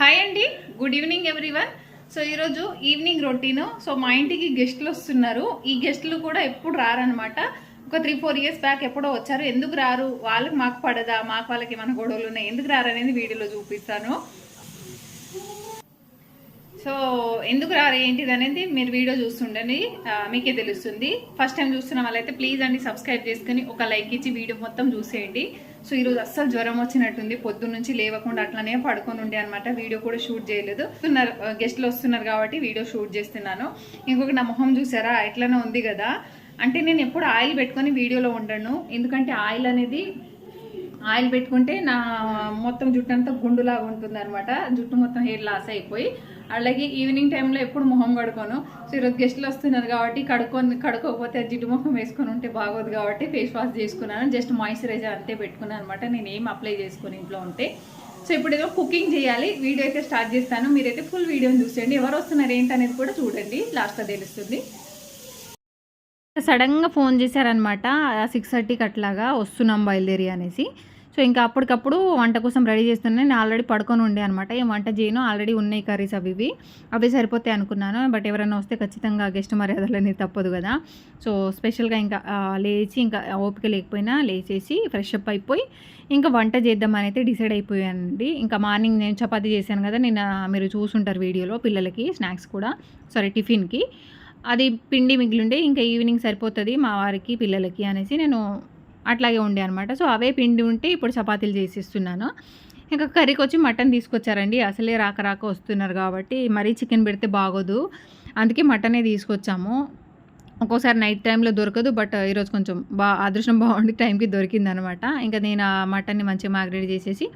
Hi అండి. Good evening everyone so ఈరోజు evening routine so మా ఇంటికి గెస్ట్లు వస్తున్నారు. ఈ గెస్ట్లు కూడా ఎప్పుడు రారనమాట ఒక త్రీ ఫోర్ ఇయర్స్ బ్యాక్ ఎప్పుడో వచ్చారు. ఎందుకు రారు? వాళ్ళకి మాకు పడదా? మాకు వాళ్ళకి ఏమైనా గొడవలు ఉన్నాయి? ఎందుకు రారనేది వీడియోలో చూపిస్తాను. సో ఎందుకు రారు ఏంటిది అనేది మీరు వీడియో చూస్తుండండి మీకే తెలుస్తుంది. ఫస్ట్ టైం చూస్తున్న వాళ్ళైతే ప్లీజ్ అండి సబ్స్క్రైబ్ చేసుకుని ఒక లైక్ ఇచ్చి వీడియో మొత్తం చూసేయండి. సో ఈరోజు అస్సలు జ్వరం వచ్చినట్టుంది పొద్దున్న నుంచి లేవకుండా అట్లనే పడుకొని ఉండే అనమాట వీడియో కూడా షూట్ చేయలేదు. వస్తున్నారు గెస్ట్లు వస్తున్నారు కాబట్టి వీడియో షూట్ చేస్తున్నాను. ఇంకొక నా మొహం చూసారా? ఎట్లనే ఉంది కదా. అంటే నేను ఎప్పుడు ఆయిల్ పెట్టుకొని వీడియోలో ఉండను. ఎందుకంటే ఆయిల్ అనేది ఆయిల్ పెట్టుకుంటే నా మొత్తం జుట్టు అంతా గుండులాగా ఉంటుంది అనమాట జుట్టు మొత్తం హెయిర్ లాస్ అయిపోయి అలాగే ఈవినింగ్ టైంలో ఎప్పుడు మొహం కడుకోను. సో ఈరోజు గెస్ట్లు వస్తున్నారు కాబట్టి కడుక్కొని కడుక్కోకపోతే జిడ్డు మొహం వేసుకొని ఉంటే బాగోదు కాబట్టి ఫేస్ వాష్ చేసుకున్నాను. జస్ట్ మాయిశ్చరైజర్ అంతే పెట్టుకున్నాను అనమాట నేను ఏం అప్లై చేసుకుని ఇంట్లో ఉంటే. సో ఇప్పుడు ఏదో కుకింగ్ చేయాలి. వీడియో అయితే స్టార్ట్ చేస్తాను. మీరైతే ఫుల్ వీడియోని చూసేయండి. ఎవరు వస్తున్నారు ఏంటనేది కూడా చూడండి. లాస్ట్లో తెలుస్తుంది. సడన్గా ఫోన్ చేశారనమాట. సిక్స్ థర్టీకి అట్లాగా వస్తున్నాం బయలుదేరి అనేసి. సో ఇంకా అప్పటికప్పుడు వంట కోసం రెడీ చేస్తున్నాను. నేను ఆల్రెడీ పడుకొని ఉండే అనమాట. ఏం వంట చేయను. ఆల్రెడీ ఉన్నాయి కర్రీస్ అవి ఇవి. అవి సరిపోతాయి అనుకున్నాను. బట్ ఎవరైనా వస్తే ఖచ్చితంగా గెస్ట్ మర్యాదలు అనేది తప్పదు కదా. సో స్పెషల్గా ఇంకా లేచి ఇంకా ఓపిక లేకపోయినా లేచేసి ఫ్రెష్ అప్ అయిపోయి ఇంకా వంట చేద్దామని అయితే డిసైడ్ అయిపోయానండి. ఇంకా మార్నింగ్ నేను చపాతీ చేశాను కదా. నేను మీరు చూసుంటారు వీడియోలో పిల్లలకి స్నాక్స్ కూడా. సారీ టిఫిన్కి. అది పిండి మిగిలిండే ఇంకా ఈవినింగ్ సరిపోతుంది మా వారికి పిల్లలకి అనేసి నేను అట్లాగే ఉండే అనమాట సో అవే పిండి ఉంటే ఇప్పుడు చపాతీలు చేసిస్తున్నాను. ఇంకా కర్రీకి వచ్చి మటన్ తీసుకొచ్చారండి. అసలే రాక రాక వస్తున్నారు కాబట్టి మరీ చికెన్ పెడితే బాగోదు. అందుకే మటనే తీసుకొచ్చాము. ఒక్కోసారి నైట్ టైంలో దొరకదు బట్ ఈరోజు కొంచెం బా అదృష్టం బాగుండి టైంకి దొరికింది అనమాట ఇంకా నేను ఆ మటన్ని మంచిగా మ్యాగ్రేట్ చేసేసి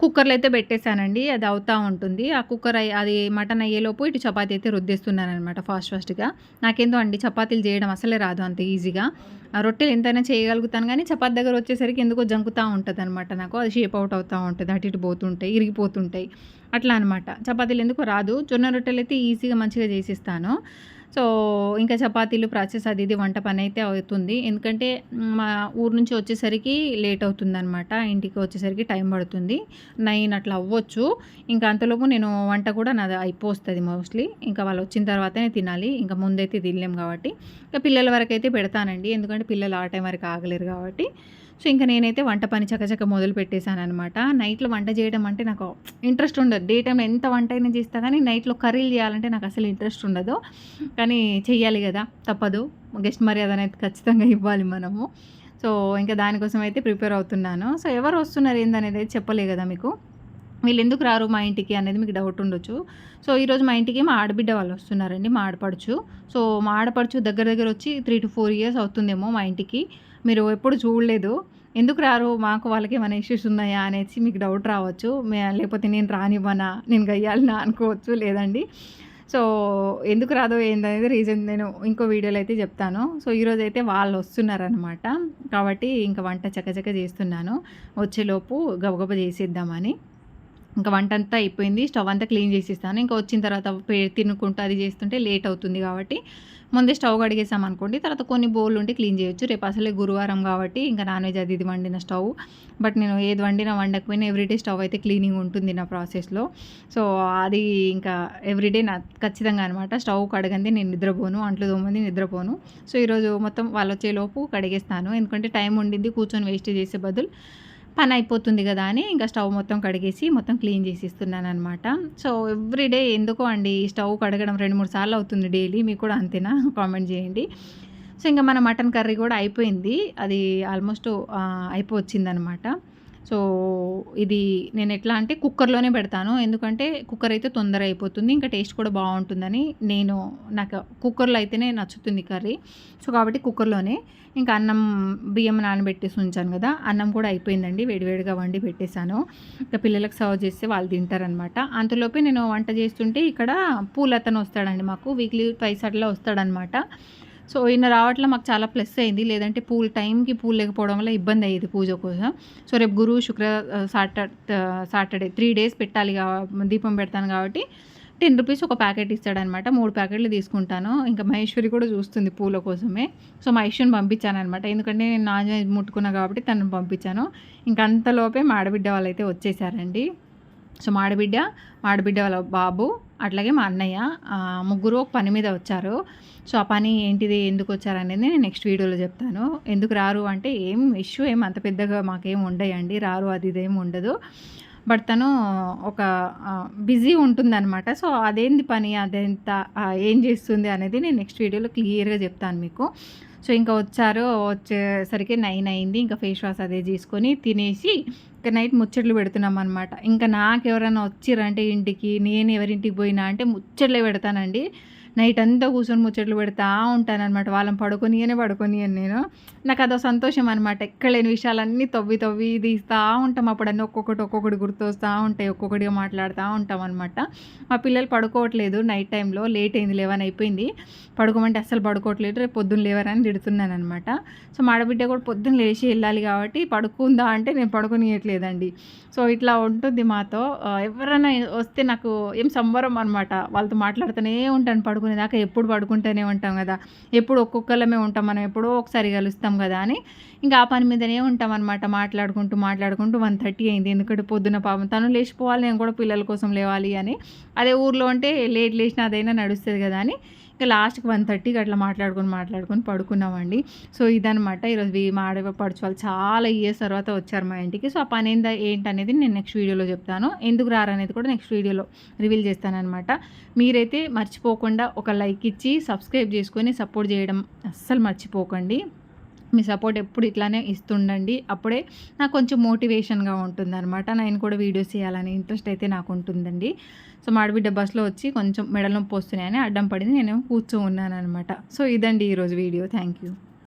కుక్కర్లో అయితే పెట్టేశానండి. అది అవుతూ ఉంటుంది. ఆ కుక్కర్ అయ్యి అది మటన్ అయ్యేలోపు ఇటు చపాతీ అయితే రుద్దేస్తున్నాను అనమాట ఫాస్ట్ ఫాస్ట్గా. నాకేందో అండి చపాతీలు చేయడం అసలే రాదు అంత ఈజీగా. రొట్టెలు ఎంతైనా చేయగలుగుతాను కానీ చపాతీ దగ్గర వచ్చేసరికి ఎందుకో జంకుతూ ఉంటుంది అనమాట నాకు. అది షేప్ అవుట్ అవుతూ ఉంటుంది. అటు ఇటు పోతుంటాయి ఇరిగిపోతుంటాయి. అట్లా అనమాట చపాతీలు ఎందుకో రాదు. జొన్న రొట్టెలు అయితే ఈజీగా మంచిగా చేసిస్తాను. సో ఇంకా చపాతీలు ప్రాసెస్ అది ఇది వంట పని అయితే అవుతుంది. ఎందుకంటే మా ఊరు నుంచి వచ్చేసరికి లేట్ అవుతుంది అనమాట ఇంటికి వచ్చేసరికి టైం పడుతుంది. నైన్ అట్లా అవ్వచ్చు. ఇంకా అంతలోపు నేను వంట కూడా నాది అయిపోస్తుంది మోస్ట్లీ. ఇంకా వాళ్ళు వచ్చిన తర్వాతనే తినాలి. ఇంకా ముందైతే తినలేం కాబట్టి. ఇంకా పిల్లల వరకు అయితే పెడతానండి. ఎందుకంటే పిల్లలు ఆ టైం వరకు ఆగలేరు కాబట్టి. సో ఇంకా నేనైతే వంట పని చకచక మొదలు పెట్టేశాను అనమాట నైట్లో వంట చేయడం అంటే నాకు ఇంట్రెస్ట్ ఉండదు. డే టైంలో ఎంత వంట అయినా చేస్తా కానీ నైట్లో కర్రీలు చేయాలంటే నాకు అసలు ఇంట్రెస్ట్ ఉండదు. కానీ చెయ్యాలి కదా తప్పదు. గెస్ట్ మర్యాద అనేది ఖచ్చితంగా ఇవ్వాలి మనము. సో ఇంకా దానికోసం అయితే ప్రిపేర్ అవుతున్నాను. సో ఎవరు వస్తున్నారు ఏందనేది అయితే చెప్పలే కదా మీకు. వీళ్ళు ఎందుకు రారు మా ఇంటికి అనేది మీకు డౌట్ ఉండొచ్చు. సో ఈరోజు మా ఇంటికి మా ఆడబిడ్డ వాళ్ళు వస్తున్నారండి మా ఆడపడుచు. సో మా ఆడపడుచు దగ్గర దగ్గర వచ్చి త్రీ టు ఫోర్ ఇయర్స్ అవుతుందేమో మా ఇంటికి. మీరు ఎప్పుడు చూడలేదు. ఎందుకు రారు? మాకు వాళ్ళకి ఏమైనా ఇష్యూస్ ఉన్నాయా? అనేసి మీకు డౌట్ రావచ్చు. లేకపోతే నేను రానివ్వనా? నేను గయ్యాలనా? అనుకోవచ్చు లేదండి. సో ఎందుకు రాదో ఏందనేది రీజన్ నేను ఇంకో వీడియోలో అయితే చెప్తాను. సో ఈరోజు అయితే వాళ్ళు వస్తున్నారనమాట కాబట్టి ఇంకా వంట చకచక చేస్తున్నాను. వచ్చేలోపు గబగబ చేసేద్దామని. ఇంకా వంట అంతా అయిపోయింది. స్టవ్ అంతా క్లీన్ చేసేస్తాను. ఇంకా వచ్చిన తర్వాత పే- తినుకుంటూ అది చేస్తుంటే లేట్ అవుతుంది కాబట్టి ముందే స్టవ్ కడిగేసాం అనుకోండి. తర్వాత కొన్ని బౌల్ ఉంటే క్లీన్ చేయొచ్చు. రేపు అసలే గురువారం కాబట్టి ఇంకా నాన్ వెజ్ అది ఇది వండిన స్టవ్. బట్ నేను ఏది వండినా వండకపోయినా ఎవ్రీడే స్టవ్ అయితే క్లీనింగ్ ఉంటుంది నా ప్రాసెస్లో. సో అది ఇంకా ఎవ్రీడే నా ఖచ్చితంగా అనమాట స్టవ్ కడగంది నేను నిద్రపోను. అంట్లు తోమంది నిద్రపోను. సో ఈరోజు మొత్తం వాళ్ళు వచ్చేలోపు కడిగేస్తాను. ఎందుకంటే టైం ఉండింది. కూర్చొని వేస్ట్ చేసే బదులు పని అయిపోతుంది కదా అని ఇంకా స్టవ్ మొత్తం కడిగేసి మొత్తం క్లీన్ చేసి ఇస్తున్నాను అనమాట సో ఎవ్రీడే ఎందుకో అండి స్టవ్ కడగడం రెండు మూడు సార్లు అవుతుంది డైలీ మీకు కూడా అంతేనా? కామెంట్ చేయండి. సో ఇంకా మన మటన్ కర్రీ కూడా అయిపోయింది. అది ఆల్మోస్ట్ అయిపోవచ్చింది అనమాట సో ఇది నేను ఎట్లా అంటే కుక్కర్లోనే పెడతాను. ఎందుకంటే కుక్కర్ అయితే తొందర అయిపోతుంది. ఇంకా టేస్ట్ కూడా బాగుంటుందని నేను నాకు కుక్కర్లో అయితేనే నచ్చుతుంది కర్రీ. సో కాబట్టి కుక్కర్లోనే ఇంకా అన్నం బియ్యం నానబెట్టేసి ఉంచాను కదా అన్నం కూడా అయిపోయిందండి. వేడివేడిగా వండి పెట్టేశాను. ఇంకా పిల్లలకు సర్వ్ చేస్తే వాళ్ళు తింటారనమాట అంతలోపే నేను వంట చేస్తుంటే ఇక్కడ పూలతను వస్తాడండి మాకు. వీక్లీ ట్వైస్ అట్లా వస్తాడనమాట సో ఈయన రావట్ల మాకు చాలా ప్లస్ అయింది. లేదంటే పూలు టైంకి పూలు లేకపోవడం వల్ల ఇబ్బంది అయ్యేది పూజ కోసం. సో రేపు గురువు శుక్ర సాటర్డే సాటర్డే త్రీ డేస్ పెట్టాలి కా- దీపం పెడతాను కాబట్టి టెన్ రూపీస్ ఒక ప్యాకెట్ ఇస్తాడనమాట మూడు ప్యాకెట్లు తీసుకుంటాను. ఇంకా మహేశ్వరి కూడా చూస్తుంది పూల కోసమే. సో మహేశ్వరిని పంపించాను అనమాట ఎందుకంటే నేను నాన్ వెజ్ ముట్టుకున్నా కాబట్టి తనను పంపించాను. ఇంకా అంతలోపే మాడబిడ్డ వాళ్ళైతే వచ్చేసారండి. సో మాడబిడ్డ మాడబిడ్డ వాళ్ళ బాబు అట్లాగే మా అన్నయ్య ముగ్గురు ఒక పని మీద వచ్చారు. సో ఆ పని ఏంటిది ఎందుకు వచ్చారు అనేది నేను నెక్స్ట్ వీడియోలో చెప్తాను. ఎందుకు రారు అంటే ఏం ఇష్యూ ఏం అంత పెద్దగా మాకేం ఉండయండి రారు అది ఇదేం ఉండదు. బట్ తను ఒక బిజీ ఉంటుందన్నమాట. సో అదేంది పని అదెంత ఏం చేస్తుంది అనేది నేను నెక్స్ట్ వీడియోలో క్లియర్గా చెప్తాను మీకు. సో ఇంకా వచ్చారు వచ్చేసరికి నైన్ అయింది. ఇంకా ఫేస్ వాష్ అదే తీసుకొని తినేసి ఇంకా నైట్ ముచ్చట్లు పెడుతున్నాం అనమాట ఇంకా నాకు ఎవరైనా వచ్చిరంటే ఇంటికి? నేను ఎవరింటికి పోయినా అంటే ముచ్చట్లే పెడతానండి. నైట్ అంతా కూర్చొని ముచ్చట్లు పెడతా ఉంటానన్నమాట. వాళ్ళని పడుకొని పడుకొని నేను. నాకు అదో సంతోషం అనమాట ఎక్కడ లేని విషయాలన్నీ తవ్వి తవ్వి తీస్తూ ఉంటాం. అప్పుడు అన్నీ ఒక్కొక్కటి ఒక్కొక్కటి గుర్తొస్తూ ఉంటాయి. ఒక్కొక్కటిగా మాట్లాడుతూ ఉంటాం అనమాట మా పిల్లలు పడుకోవట్లేదు నైట్ టైంలో. లేట్ అయింది లేవని అయిపోయింది. పడుకోమంటే అస్సలు పడుకోవట్లేదు. రేపు పొద్దున్న లేవరని తిడుతున్నాను అనమాట సో మా ఆడబిడ్డ కూడా పొద్దున్న లేచి వెళ్ళాలి కాబట్టి పడుకుందా అంటే నేను పడుకునియట్లేదండి. సో ఇట్లా ఉంటుంది మాతో. ఎవరైనా వస్తే నాకు ఏం సంబరం అనమాట వాళ్ళతో మాట్లాడుతూనే ఉంటాను. పడుకునేదాకా ఎప్పుడు పడుకుంటూనే ఉంటాం కదా. ఎప్పుడు ఒక్కొక్కళ్ళమే ఉంటాం. మనం ఎప్పుడో ఒకసారి కలుస్తాం కదా అని. ఇంకా ఆ పని మీదనే ఉంటాం అనమాట మాట్లాడుకుంటూ మాట్లాడుకుంటూ వన్ థర్టీ అయింది. ఎందుకంటే పొద్దున పాపం తను లేచిపోవాలి. నేను కూడా పిల్లల కోసం లేవాలి అని. అదే ఊర్లో ఉంటే లేట్ లేచిన అదైనా నడుస్తుంది కదా అని. ఇంకా లాస్ట్కి వన్ థర్టీకి అట్లా మాట్లాడుకొని మాట్లాడుకొని పడుకున్నామండి. సో ఇదనమాట ఈరోజు వీ- మా ఆడవ పడుచు వాళ్ళు చాలా ఇయర్స్ తర్వాత వచ్చారు మా ఇంటికి. సో ఆ పని ఏందా ఏంటనేది నేను నెక్స్ట్ వీడియోలో చెప్తాను. ఎందుకు రారనేది కూడా నెక్స్ట్ వీడియోలో రివీల్ చేస్తానన్నమాట. మీరైతే మర్చిపోకుండా ఒక లైక్ ఇచ్చి సబ్స్క్రైబ్ చేసుకొని సపోర్ట్ చేయడం అస్సలు మర్చిపోకండి. మీ సపోర్ట్ ఎప్పుడు ఇట్లానే ఇస్తుండండి. అప్పుడే నాకు కొంచెం మోటివేషన్గా ఉంటుంది అనమాట నేను కూడా వీడియోస్ చేయాలని ఇంట్రెస్ట్ అయితే నాకు ఉంటుందండి. సో మాడబిడ్డ బస్సులో వచ్చి కొంచెం మెడలో నొప్పి వస్తున్నాయని అడ్డం పడింది. నేను కూర్చో ఉన్నాను అనమాట సో ఇదండి ఈరోజు వీడియో. Thank you